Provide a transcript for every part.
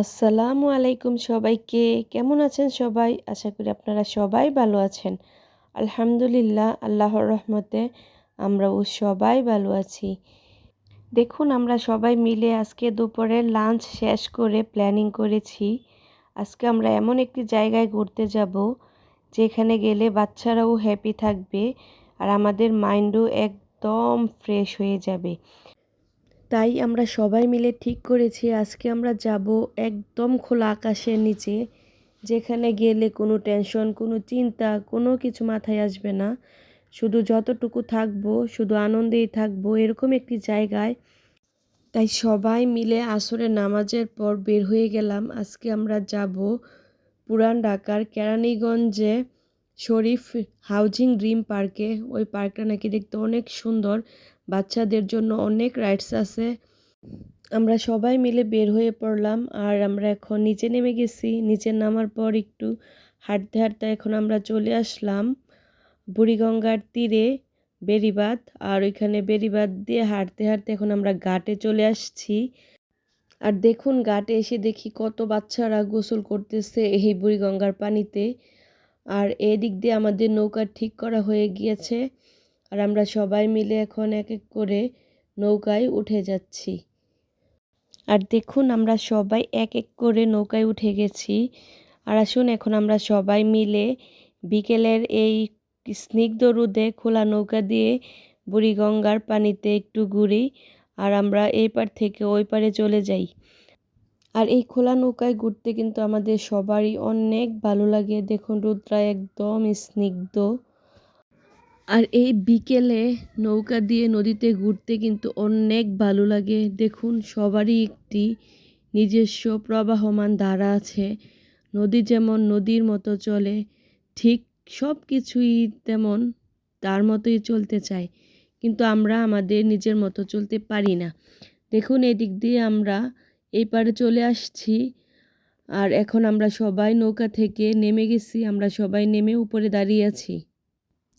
আসসালামু আলাইকুম সবাইকে। কেমন আছেন সবাই? আশা করি আপনারা সবাই ভালো আছেন। আলহামদুলিল্লাহ, আল্লাহর রহমতে আমরাও সবাই ভালো আছি। দেখুন, আমরা সবাই মিলে আজকে দুপুরে লাঞ্চ শেষ করে প্ল্যানিং করেছি। আজকে আমরা এমন একটি জায়গায় ঘুরতে যাব, যেখানে গেলে বাচ্চারাও হ্যাপি থাকবে আর আমাদের মাইন্ডও একদম ফ্রেশ হয়ে যাবে। তাই আমরা সবাই মিলে ঠিক করেছি, আজকে আমরা যাব একদম খোলা আকাশের নিচে, যেখানে গেলে কোনো টেনশন কোনো চিন্তা, কোনো কিছু মাথায় আসবে না। শুধু যতটুকু থাকব, শুধু আনন্দেই থাকব, এরকম একটি জায়গায়। তাই সবাই মিলে আসরের নামাজের পর বের হয়ে গেলাম। আজকে আমরা যাব পুরান ঢাকার কেরানীগঞ্জে শরীফ হাউজিং ড্রিম পার্কে। ওই পার্কটা নাকি দেখতে অনেক সুন্দর। বাচ্চাদের জন্য অনেক রাইডস আছে। আমরা সবাই মিলে বের হয়ে পড়লাম আর আমরা এখন নিচে নেমে গেছি। নিচে নামার পর একটু হাঁটতে হাঁটতে এখন আমরা চলে আসলাম বুড়িগঙ্গার তীরে বেরিবাদ আর ওইখানে বেরিবাদ দিয়ে হাঁটতে হাঁটতে এখন আমরা ঘাটে চলে আসছি। আর দেখুন ঘাটে এসে দেখি কত বাচ্চারা গোসল করতেছে এই বুড়িগঙ্গার পানিতে। আর এদিক দিয়ে আমাদের নৌকা ঠিক করা হয়ে গিয়েছে। আর আমরা সবাই মিলে এখন এক এক করে নৌকায় উঠে যাচ্ছি। আর দেখুন, আমরা সবাই এক এক করে নৌকায় উঠে গেছি। আর আসুন, এখন আমরা সবাই মিলে বিকেলের এই স্নিগ্ধ রোদে খোলা নৌকা দিয়ে বুড়িগঙ্গার পানিতে একটু ঘুরি আর আমরা এই পার থেকে ওই পারে চলে যাই। আর এই খোলা নৌকায় ঘুরতে কিন্তু আমাদের সবারই অনেক ভালো লাগে। দেখুন রোদরা একদম স্নিগ্ধ। আর এই বিকেলে নৌকা দিয়ে নদীতে ঘুরতে কিন্তু অনেক ভালো লাগে। দেখুন, সবারই একটি নিজস্ব প্রবাহমান ধারা আছে। নদী যেমন নদীর মতো চলে, ঠিক সব কিছুই তেমন তার মতোই চলতে চায়। কিন্তু আমরা আমাদের নিজের মতো চলতে পারি না। দেখুন, এদিক দিয়ে আমরা এই পারে চলে আসছি আর এখন আমরা সবাই নৌকা থেকে নেমে গেছি। আমরা সবাই নেমে উপরে দাঁড়িয়ে আছি।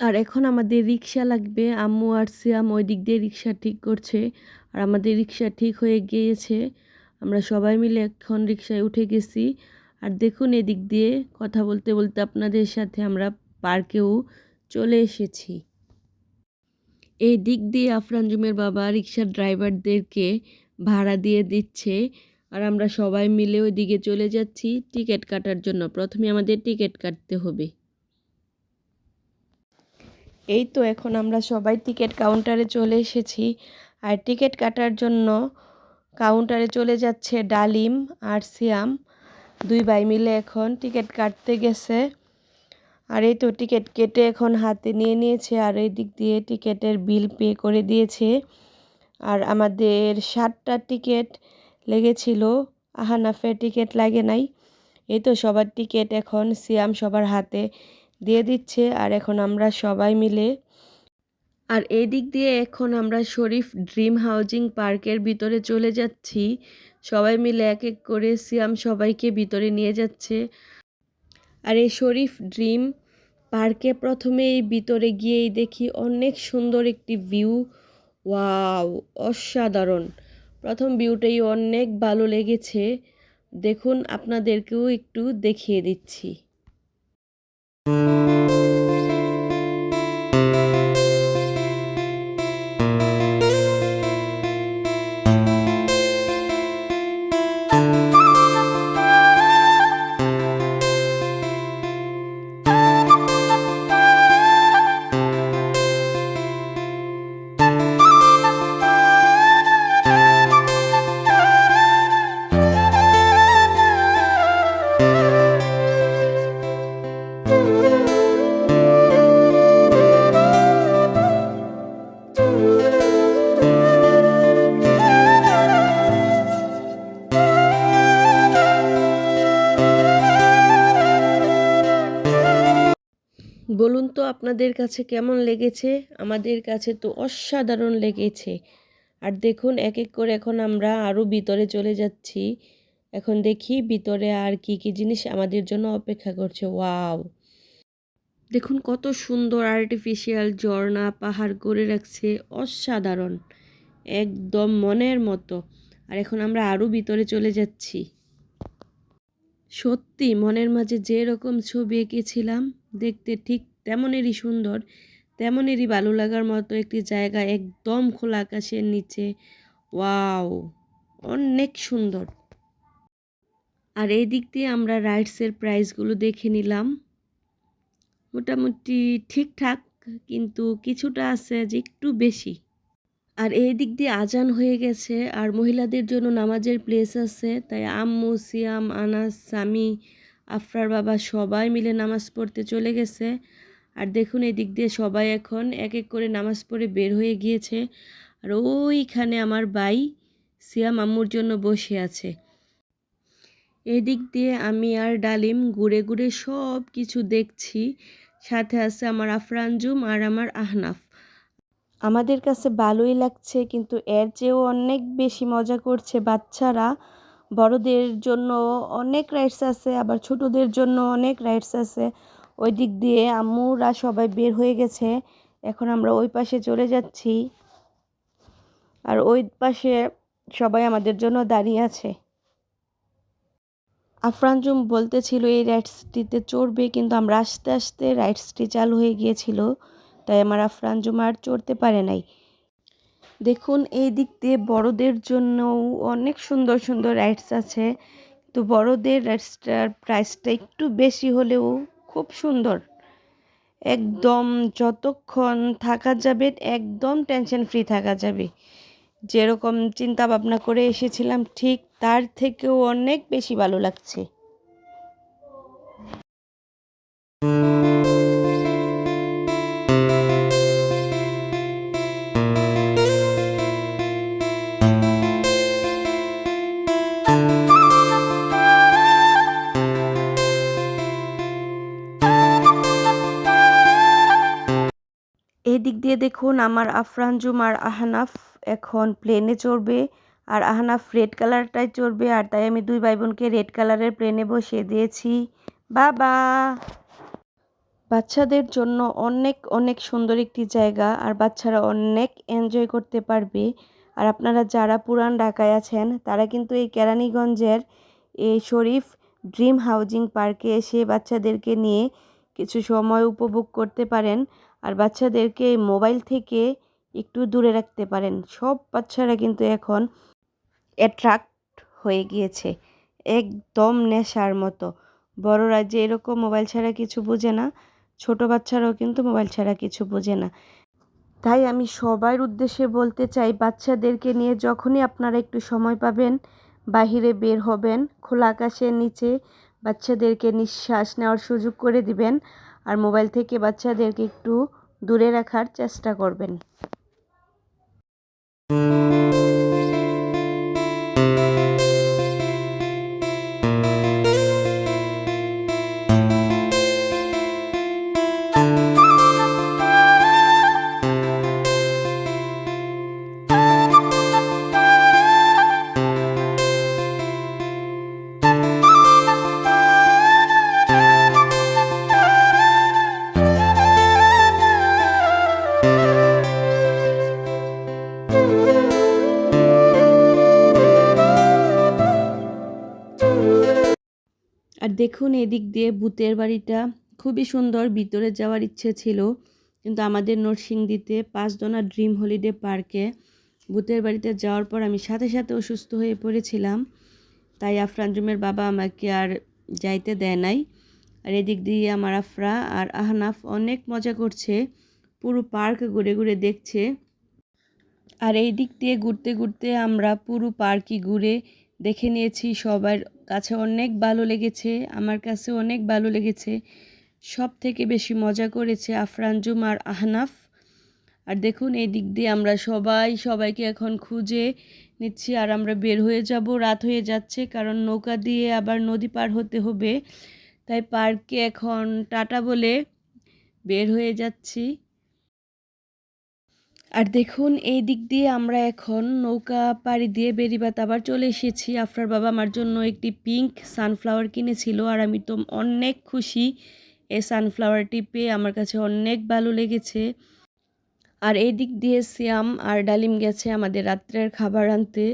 আর এখন আমাদের রিক্সা লাগবে। আম্মু আর সিয়াম ওই দিক দিয়ে রিক্সা ঠিক করছে। আর আমাদের রিক্সা ঠিক হয়ে গিয়েছে। আমরা সবাই মিলে এখন রিক্সায় উঠে গেছি। আর দেখুন এদিক দিয়ে কথা বলতে বলতে আপনাদের সাথে আমরা পার্কেও চলে এসেছি। এই দিক দিয়ে আফরানজুমের বাবা রিক্সার ড্রাইভারদেরকে ভাড়া দিয়ে দিচ্ছে। আর আমরা সবাই মিলে ওই দিকে চলে যাচ্ছি। টিকিট কাটার জন্য প্রথমে আমাদের টিকিট কাটতে হবে। এই তো এখন আমরা সবাই টিকিট কাউন্টারে চলে এসেছি। আর টিকিট কাটার জন্য কাউন্টারে চলে যাচ্ছে ডালিম আর সিয়াম। দুই ভাই মিলে এখন টিকিট কাটতে গেছে। আর এই তো টিকিট কেটে এখন হাতে নিয়ে নিয়েছে আর এই দিক দিয়ে টিকিটের বিল পে করে দিয়েছে। আর আমাদের ষাটটা টিকিট লেগেছিল। আহানাফের টিকিট লাগে নাই। এই তো সবার টিকিট এখন সিয়াম সবার হাতে দিয়ে দিচ্ছে, আর এখন আমরা সবাই মিলে আর এই দিক দিয়ে এখন আমরা শরীফ ড্রিম হাউজিং পার্কের ভিতরে চলে যাচ্ছি। সবাই মিলে এক এক করে সিয়াম সবাইকে ভিতরে নিয়ে যাচ্ছে। আর এই শরীফ ড্রিম পার্কে প্রথমে এই ভিতরে গিয়েই দেখি অনেক সুন্দর একটি ভিউ। ওয়াও, অসাধারণ। প্রথম ভিউটাই অনেক ভালো লেগেছে। দেখুন, আপনাদেরকেও একটু দেখিয়ে দিচ্ছি। Música কাছে কেমন লেগেছে? আমাদের কাছে তো অসাধারণ লেগেছে। আর দেখুন এক এক করে এখন আমরা আরও ভিতরে চলে যাচ্ছি। এখন দেখি ভিতরে আর কি কি জিনিস আমাদের জন্য অপেক্ষা করছে। ওয়াও! দেখুন, কত সুন্দর আর্টিফিশিয়াল ঝর্ণা পাহাড় করে রাখছে। অসাধারণ! একদম মনের মতো। আর এখন আমরা আরও ভিতরে চলে যাচ্ছি। সত্যি, মনের মাঝে যে রকম ছবি এঁকেছিলাম, দেখতে ঠিক তেমনেরই সুন্দর, তেমনেরই ভালো লাগার মতো একটি জায়গা একদম খোলা আকাশের নিচে। ওয়াও, অনেক সুন্দর। আর এই দিক দিয়ে আমরা রাইডসের প্রাইসগুলো দেখে নিলাম। মোটামুটি ঠিকঠাক, কিন্তু কিছুটা আছে যে একটু বেশি। আর এই দিক দিয়ে আজান হয়ে গেছে, আর মহিলাদের জন্য নামাজের প্লেস আছে, তাই আম্মু, সিয়াম, আনাস সামি আফরার বাবা সবাই মিলে নামাজ পড়তে চলে গেছে। আর দেখুন এই দিক দিয়ে সবাই এখন এক এক করে নামাজ পড়ে বের হয়ে গিয়েছে। আর ওইখানে আমার ভাই সিয়াম আম্মুর জন্য বসে আছে। এদিক দিয়ে আমি আর ডালিম ঘুরে ঘুরে সব কিছু দেখছি। সাথে আছে আমার আফরানজুম আর আমার আহনাফ। আমাদের কাছে ভালোই লাগছে, কিন্তু এর চেয়েও অনেক বেশি মজা করছে বাচ্চারা। বড়দের জন্য অনেক রাইডস আছে, আবার ছোটদের জন্য অনেক রাইডস আছে। ওই দিক দিয়ে আম্মুরা সবাই বের হয়ে গেছে। এখন আমরা ওই পাশে চলে যাচ্ছি। আর ওই পাশে সবাই আমাদের জন্য দাঁড়িয়ে আছে। আফরানজুম বলতেছিল, এই রাইডসটিতে চড়বে। কিন্তু আমরা আস্তে আস্তে রাইডসটি চালু হয়ে গিয়েছিল। তাই আমার আফরানজুম আর চড়তে পারে নাই। দেখুন, এই দিক দিয়ে বড়দের জন্যও অনেক সুন্দর সুন্দর রাইডস আছে। তো বড়দের রাইডসটার প্রাইসটা একটু বেশি হলেও খুব সুন্দর। একদম যতক্ষণ থাকা যাবে, একদম টেনশন ফ্রি থাকা যাবে। যেরকম চিন্তা ভাবনা করে এসেছিলাম, ঠিক তার থেকেও অনেক বেশি ভালো লাগছে। এদিক দেখুন, আমার আফরানজুম আর আহনাফ এখন প্লেনে চড়বে। আর আহনাফ রেড কালারটাই চড়বে, আর তাই আমি দুই ভাই বোনকে রেড কালারের প্লেনে বসিয়ে দিয়েছি। বাবা! বাচ্চাদের জন্য অনেক অনেক সুন্দর একটি জায়গা, আর বাচ্চারা অনেক এনজয় করতে পারবে। আর আপনারা যারা পুরান ঢাকায় আছেন, তারা কিন্তু এই কেরানীগঞ্জের এই শরীফ ড্রিম হাউজিং পার্কে এসে বাচ্চাদেরকে নিয়ে কিছু সময় উপভোগ করতে পারেন। আর বাচ্চাদেরকে মোবাইল থেকে একটু দূরে রাখতে পারেন। সব বাচ্চারা কিন্তু এখন অ্যাট্রাক্ট হয়ে গিয়েছে, একদম নেশার মতো। বড়রা যে এরকম মোবাইল ছাড়া কিছু বোঝে না, ছোট বাচ্চারাও কিন্তু মোবাইল ছাড়া কিছু বোঝে না। তাই আমি সবার উদ্দেশ্যে বলতে চাই, বাচ্চাদেরকে নিয়ে যখনই আপনারা একটু সময় পাবেন, বাহিরে বের হবেন, খোলা আকাশের নিচে বাচ্চাদেরকে নিঃশ্বাস নেওয়ার সুযোগ করে দিবেন আর মোবাইল থেকে বাচ্চাদেরকে একটু দূরে রাখার চেষ্টা করবেন। দেখুন, এদিক দিয়ে ভূতের বাড়িটা খুবই সুন্দর। ভিতরে যাওয়ার ইচ্ছে ছিল, কিন্তু আমাদের নরসিংদীতে পাঁচদোনা ড্রিম হলিডে পার্কে ভূতের বাড়িতে যাওয়ার পর আমি সাথে সাথে অসুস্থ হয়ে পড়েছিলাম। তাই আফরানজুমের বাবা আমাকে আর যাইতে দেয় নাই। আর এদিক দিয়ে আমার আফরা আর আহনাফ অনেক মজা করছে, পুরো পার্ক ঘুরে ঘুরে দেখছে। আর এই দিক দিয়ে ঘুরতে ঘুরতে আমরা পুরো পার্কই ঘুরে দেখে নিয়েছি সবার কাছে অনেক ভালো লেগেছে, আমার কাছে অনেক ভালো লেগেছে। সব থেকে বেশি মজা করেছে আফরানজুম আর আহনাফ। আর দেখুন, এই দিক দিয়ে আমরা সবাই, সবাইকে এখন খুঁজে নিচ্ছি আর আমরা বের হয়ে যাব, রাত হয়ে যাচ্ছে, কারণ নৌকা দিয়ে আবার নদী পার হতে হবে। তাই পার্কে এখন টাটা বলে বের হয়ে যাচ্ছি। আর দেখুন, এই দিক দিয়ে আমরা এখন নৌকা পাড়ি দিয়ে বেরিবাত আবার চলে এসেছি। আফরার বাবা আমার জন্য একটি পিঙ্ক সানফ্লাওয়ার কিনেছিল আর আমি তো অনেক খুশি এই সানফ্লাওয়ারটি পেয়ে। আমার কাছে অনেক ভালো লেগেছে। আর এই দিক দিয়ে শ্যাম আর ডালিম গেছে আমাদের রাত্রের খাবার আনতে।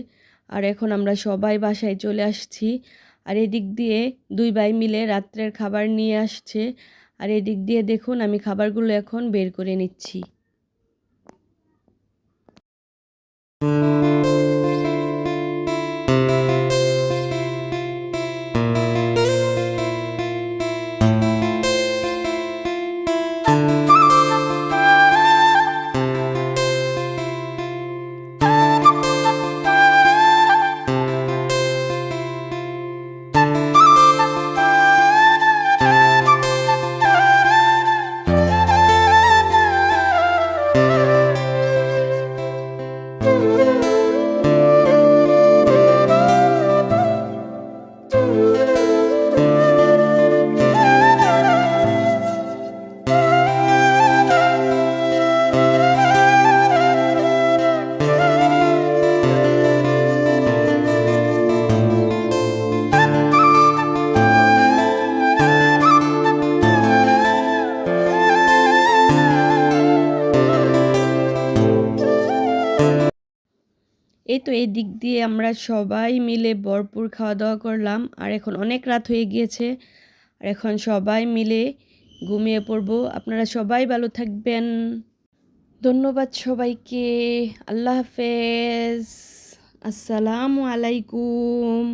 আর এখন আমরা সবাই বাসায় চলে আসছি। আর এদিক দিয়ে দুই ভাই মিলে রাত্রের খাবার নিয়ে আসছে। আর এদিক দিয়ে দেখুন, আমি খাবারগুলো এখন বের করে নিচ্ছি। Mm. এই তো এই দিক দিয়ে আমরা সবাই মিলে ভরপুর খাওয়া দাওয়া করলাম। আর এখন অনেক রাত হয়ে গিয়েছে। আর এখন সবাই মিলে ঘুমিয়ে পড়ব। আপনারা সবাই ভালো থাকবেন। ধন্যবাদ সবাইকে। আল্লাহ হাফেজ। আসসালামু আলাইকুম।